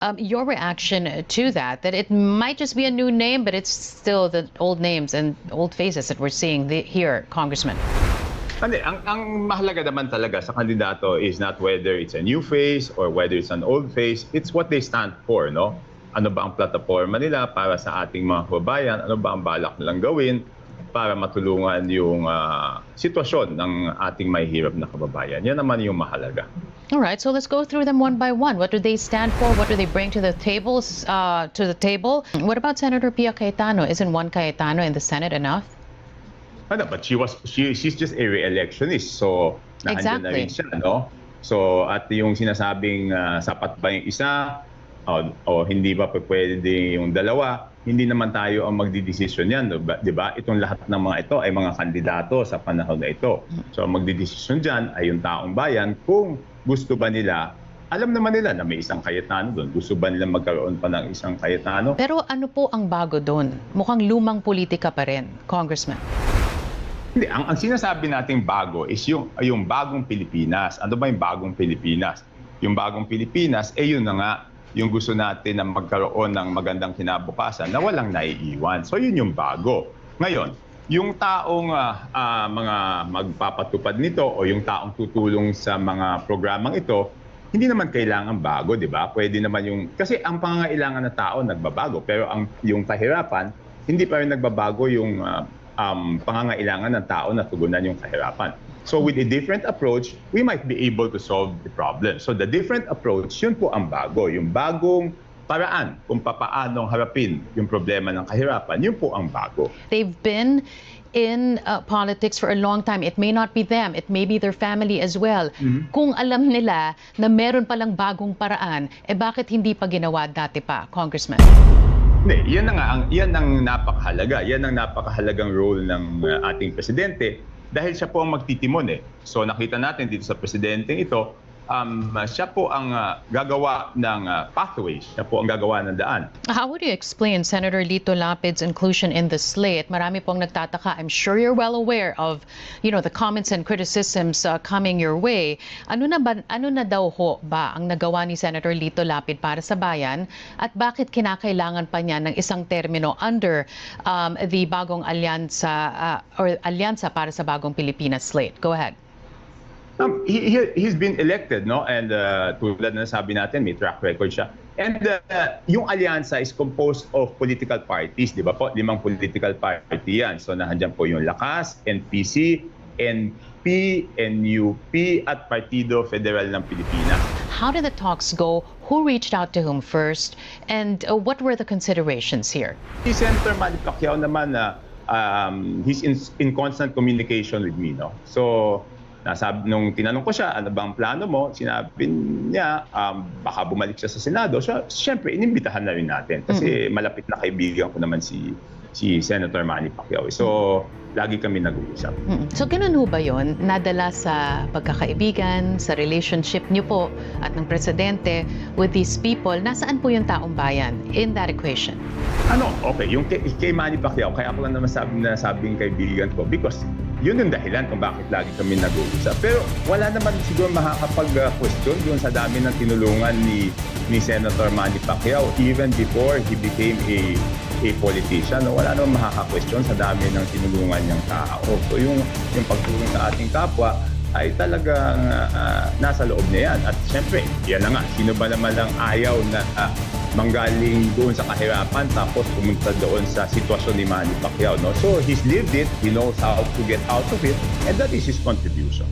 um, your reaction to that, that it might just be a new name, but it's still the old names and old faces that we're seeing the, here, Congressman. Hindi, ang, ang mahalaga naman talaga sa kandidato is not whether it's a new face or whether it's an old face. It's what they stand for, no? Ano ba ang plataforma nila para sa ating mga kababayan? Ano ba ang balak nilang gawin para matulungan yung ah, sitwasyon ng ating mahihirap na kababayan? Yan naman yung mahalaga. All right, so let's go through them one by one. What do they stand for? What do they bring to the tables? Uh, to the table? What about Senator Pia Cayetano? Isn't one Cayetano in the Senate enough? Ano, but she was she she's just a re-electionist. So naandyan na Exactly. rin siya, no? So at yung sinasabing ah, sapat ba yung isa o, o hindi ba pwede yung dalawa, hindi naman tayo ang magdidesisyon yan, no? Ba- 'di ba? Itong lahat ng mga ito ay mga kandidato sa panahon na ito. So ang magdidesisyon diyan ay yung taong bayan kung gusto ba nila alam naman nila na may isang Cayetano doon. Gusto ba nila magkaroon pa ng isang Cayetano? Pero ano po ang bago doon? Mukhang lumang politika pa rin, Congressman. Hindi, ang, ang sinasabi nating bago is yung, yung bagong Pilipinas. Ano ba yung bagong Pilipinas? Yung bagong Pilipinas, eh yun na nga, yung gusto natin na magkaroon ng magandang kinabukasan na walang naiiwan. So yun yung bago. Ngayon, yung taong ah, ah, mga magpapatupad nito o yung taong tutulong sa mga programang ito, hindi naman kailangan bago, di ba? Pwede naman yung... Kasi ang pangangailangan ng tao nagbabago, pero ang yung kahirapan, hindi pa rin nagbabago yung ah, um, pangangailangan ng tao na tugunan yung kahirapan. So with a different approach, we might be able to solve the problem. So the different approach, yun po ang bago. Yung bagong paraan kung papaanong harapin yung problema ng kahirapan, yun po ang bago. They've been in uh, politics for a long time. It may not be them, it may be their family as well. Kung alam nila na meron palang bagong paraan, eh bakit hindi pa ginawa dati pa, Congressman? Hindi, yan na nga, ang, yan ang napakahalaga. Yan ang napakahalagang role ng uh, ating presidente dahil siya po ang magtitimon eh. So nakita natin dito sa presidenteng ito, um, siya po ang uh, gagawa ng uh, pathways, siya po ang gagawa ng daan. How would you explain Senator Lito Lapid's inclusion in the slate? Marami pong nagtataka. I'm sure you're well aware of, you know, the comments and criticisms uh, coming your way. Ano na ba, ano na daw ho ba ang nagawa ni Senator Lito Lapid para sa bayan at bakit kinakailangan pa niya ng isang termino under um, the bagong alyansa uh, or alyansa para sa bagong Pilipinas slate? Go ahead. Um, he, he, he's been elected, no? And uh, tulad na sabi natin, may track record siya. And uh, yung alyansa is composed of political parties, di ba po? Limang political party yan. So nahandyan po yung Lakas, NPC, NP, NUP, at Partido Federal ng Pilipinas. How did the talks go? Who reached out to whom first? And uh, what were the considerations here? Si Senator Manny Pacquiao naman na um, he's in, in constant communication with me, no? So, nasab nung tinanong ko siya, ano bang plano mo? Sinabi niya, um, baka bumalik siya sa Senado. So, siyempre, inimbitahan na rin natin. Kasi malapit na kaibigan ko naman si si Senator Manny Pacquiao. So, lagi kami nag-uusap. Mm. So, ganun ho ba yun? Nadala sa pagkakaibigan, sa relationship niyo po at ng presidente with these people, nasaan po yung taong bayan in that equation? Ano, okay, yung kay, kay Manny Pacquiao, kaya ako lang naman sabi na sabing kaibigan ko because yun yung dahilan kung bakit lagi kami nag-uusap. Pero wala naman siguro makakapag-question doon sa dami ng tinulungan ni ni Senator Manny Pacquiao even before he became a a politician. No? Wala naman makaka-question sa dami ng tinulungan niyang tao. So yung, yung pagtulong sa ating kapwa, ay talagang ah, nasa loob niya yan. At siyempre, yan na nga, sino ba naman ang ayaw na ah, manggaling doon sa kahirapan tapos pumunta doon sa sitwasyon ni Manny Pacquiao. No? So he's lived it, he knows how to get out of it, and that is his contribution.